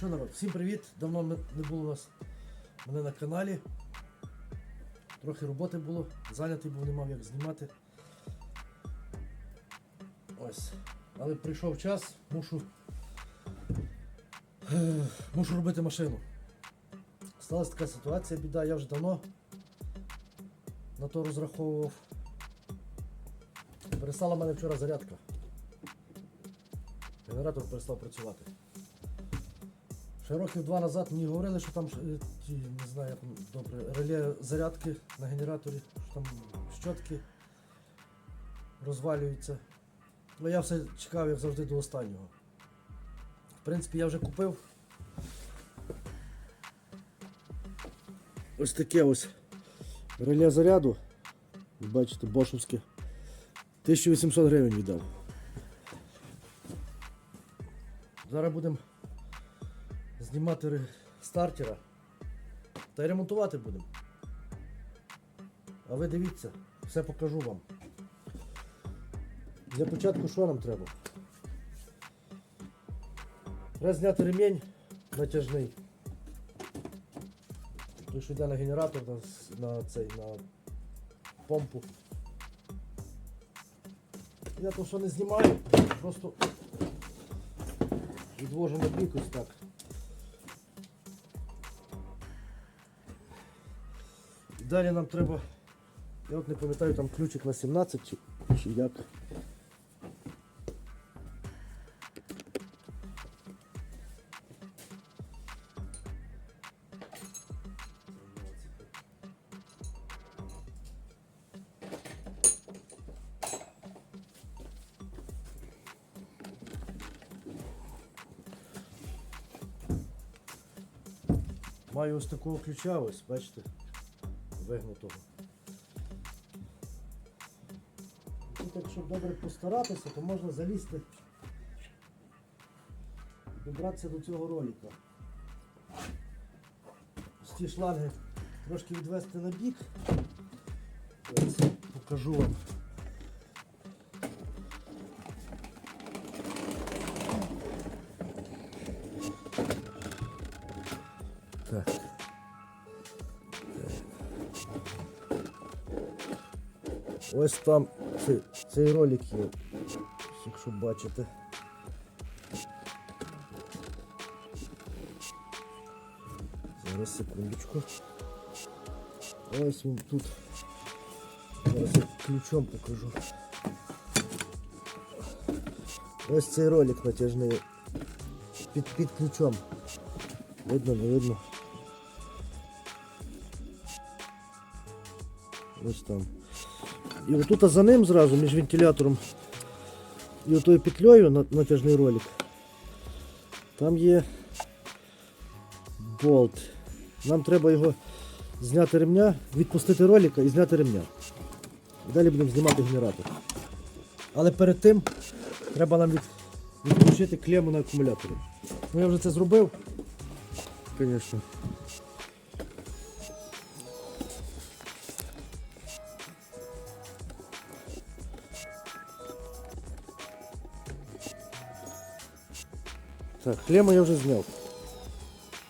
Що народ, всім привіт! Давно не було у нас мене на каналі. Трохи роботи було, зайнятий був, не мав як знімати. Ось. Але прийшов час, мушу. Мушу робити машину. Сталася така ситуація, біда, я вже давно на то розраховував. Перестала в мене вчора зарядка. Генератор перестав працювати. Ще років два назад мені говорили, що там е, ті, не знаю, як добре, реле зарядки на генераторі, що там щотки розвалюються. Ну я все чекав, як завжди, до останнього. В принципі, я вже купив. Ось таке ось реле заряду. Бачите, бошовське. 1800 гривень віддав. Зараз будемо знімати стартера та й ремонтувати будемо. А ви дивіться, все покажу вам. Для початку що нам треба? Треба зняти ремінь натяжний. Той, що йде на генератор, на, на цей, на помпу. Я то що не знімаю, просто відвожу на бік ось так. Далі нам треба, я от не пам'ятаю, там ключик на 17 чи, як. Маю ось такого ключа, ось, бачите, вигнутого. Тут, якщо добре постаратися, то можна залізти і добратися до цього роліка. Ось ці шланги трошки відвести на бік. Ось покажу вам. Ось там цей, цей ролик є, якщо бачите. Зараз секундочку. Ось він тут. Зараз я ключом покажу. Ось цей ролик натяжний. Під, під ключом. Видно, не видно. Ось там. І отут за ним зразу, між вентилятором і отою петлею на- натяжний ролик. Там є болт. Нам треба його зняти ремня, відпустити ролика і зняти ремня. І далі будемо знімати генератор. Але перед тим треба нам від, відключити клему на акумуляторі. Ну я вже це зробив. Звісно. Так, клему я вже зняв.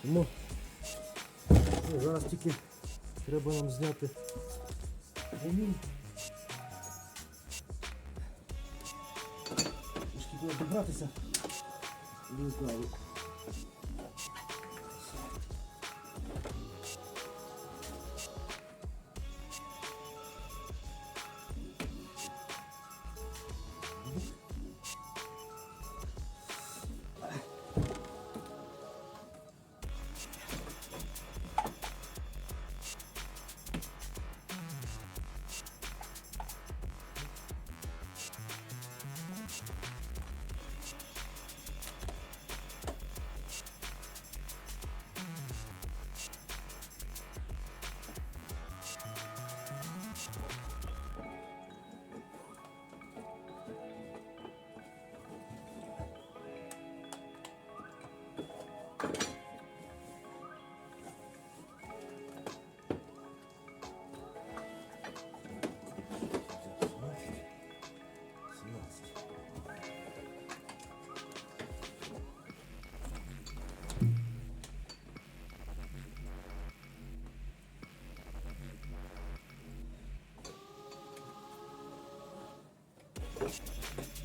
Тому ну, зараз тільки треба нам зняти ремінь. Трішки треба добратися до рукаву. えっ?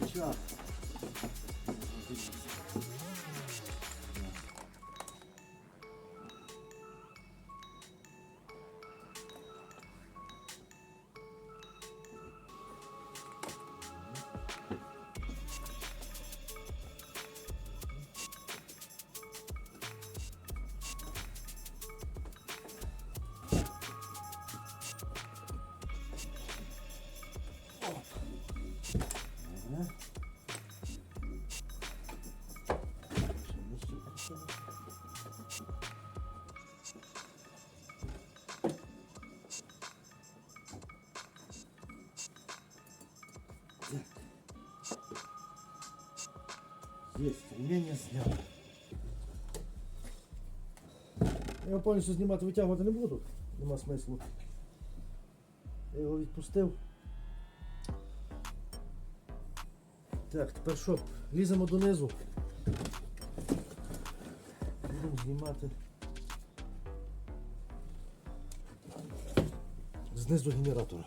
good job. Есть, ремень зняв. Я повністю знімати, витягувати не буду, нема смислу. Я його відпустив. Так, тепер що? Ліземо донизу. Будемо знімати. Знизу генератора.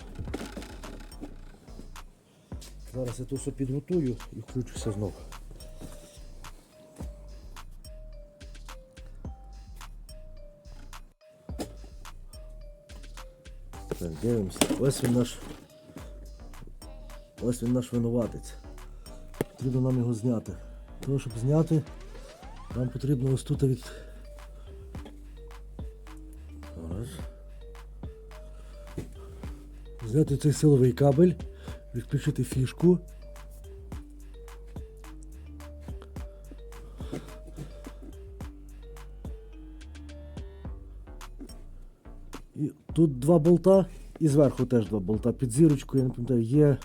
Зараз я тут все підготую і включуся знову. Так, дивимося. Ось він наш. Ось він наш винуватець. Потрібно нам його зняти. Тому щоб зняти, нам потрібно ось тут від. Зняти цей силовий кабель, відключити фішку. Тут два болта і зверху теж два болта. Під зірочкою, я не пам'ятаю, є,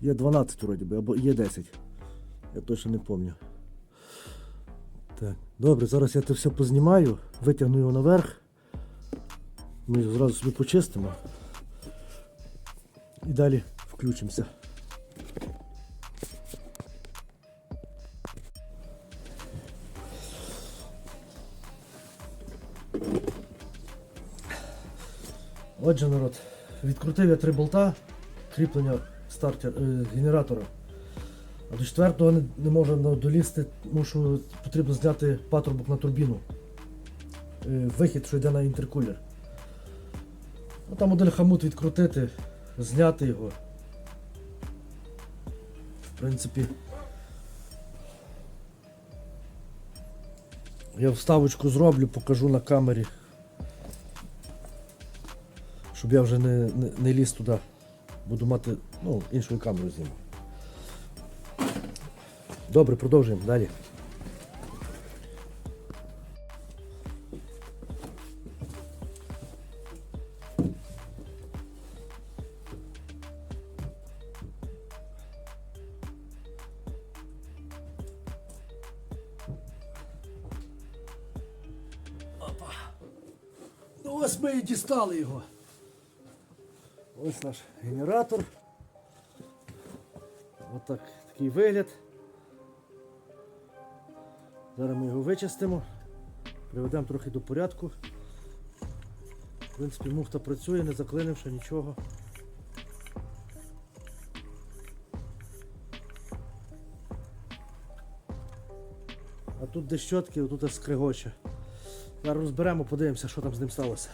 є 12 вроді би, або є 10. Я точно не пам'ятаю. Добре, зараз я це все познімаю, витягну його наверх. Ми зразу собі почистимо. І далі включимося. Отже, народ, відкрутив я три болта кріплення стартер, е, генератора. А до четвертого не, не на- долізти, тому що потрібно зняти патрубок на турбіну. Е, вихід, що йде на інтеркулер. Ну, там один хамут відкрутити, зняти його. В принципі. Я вставочку зроблю, покажу на камері. Щоб я вже не, не, не ліз туди. Буду мати ну, іншою камерою зніму. Добре, продовжуємо далі. Опа. Ну ось ми і дістали його. Ось наш генератор. Отак такий вигляд. Зараз ми його вичистимо, приведемо трохи до порядку. В принципі, муфта працює, не заклинивши нічого. А тут де щотки, а скригоче. Зараз розберемо, подивимося, що там з ним сталося.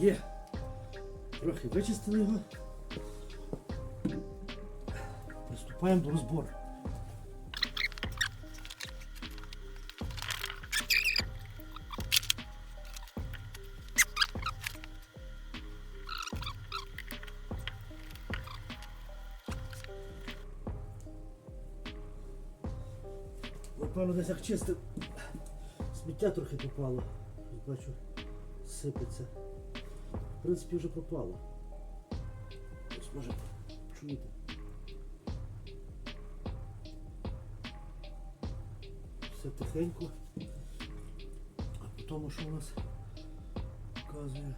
Є. Трохи вичистили його. Приступаємо до розбору. Напевно, десь як чистив. Сміття трохи попало. Бачу, сипеться. В принципі, вже пропало. Ось може чуєте. Все тихенько. А по тому, що у нас показує.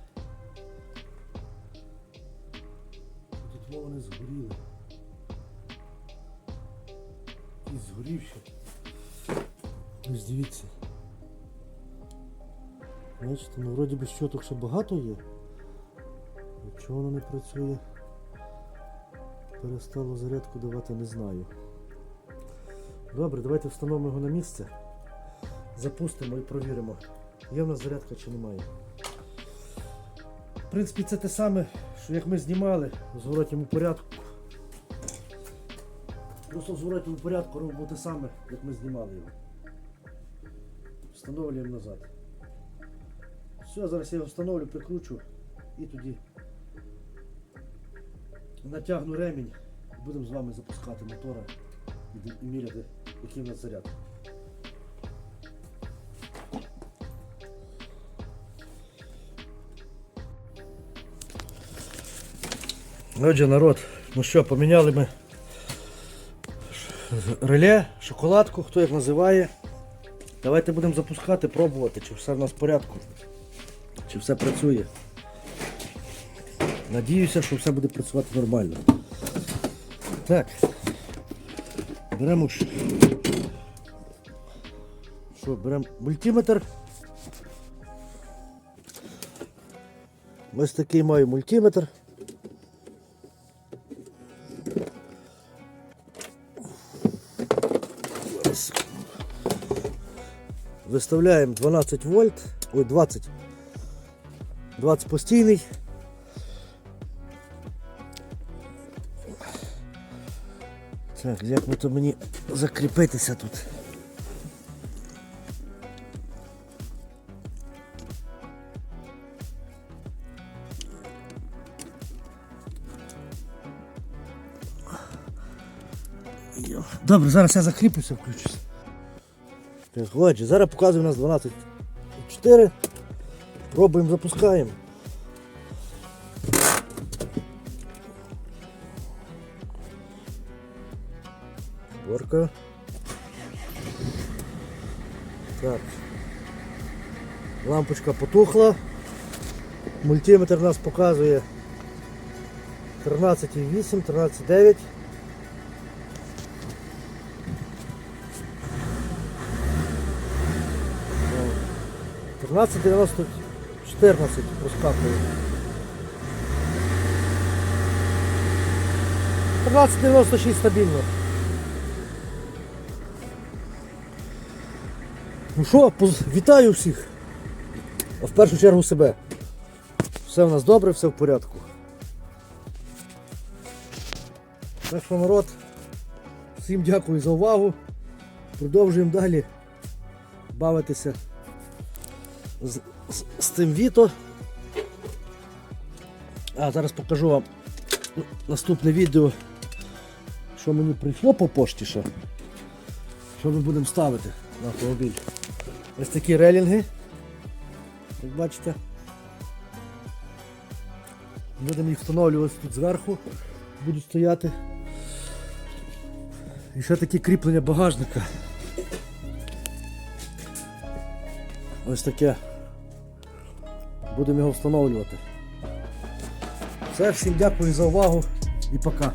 Тут не згоріли. І згорівші. Ось дивіться. Бачите, ну вроді би щоток ще багато є. Чого воно не працює? Перестало зарядку давати, не знаю. Добре, давайте встановимо його на місце. Запустимо і провіримо, є в нас зарядка чи немає. В принципі, це те саме, що як ми знімали в зворотньому порядку. Просто в зворотньому порядку робимо те саме, як ми знімали його. Встановлюємо назад. Все, зараз я його встановлю, прикручу і тоді натягну ремінь будемо з вами запускати мотора і міряти, який в нас заряд. Отже, народ, ну що, поміняли ми реле, шоколадку, хто як називає. Давайте будемо запускати, пробувати, чи все в нас в порядку, чи все працює. Надіюся, що все буде працювати нормально. Так. Беремо що, беремо мультиметр. Ось такий маю мультиметр. Виставляємо 12 вольт, ой, 20. 20 постійний. Так, як би то мені закріпитися тут? Добре, зараз я закріплюся, включуся. Так, отже, зараз показує у нас 12.4. Пробуємо, запускаємо. Борка. Так. Лампочка потухла. Мультиметр нас показує 13,8, 13,9. О, 13,90, 14 проскакує. 13,96 стабільно. Ну що, вітаю всіх. А в першу чергу себе. Все в нас добре, все в порядку. Так що народ, всім дякую за увагу. Продовжуємо далі бавитися з, з, з тим віто. А зараз покажу вам наступне відео, що мені прийшло по пошті ще. Що ми будемо ставити на автомобіль. Ось такі релінги. Як бачите. Будемо їх встановлювати тут зверху. Будуть стояти. І ще такі кріплення багажника. Ось таке. Будемо його встановлювати. Все, всім дякую за увагу і пока.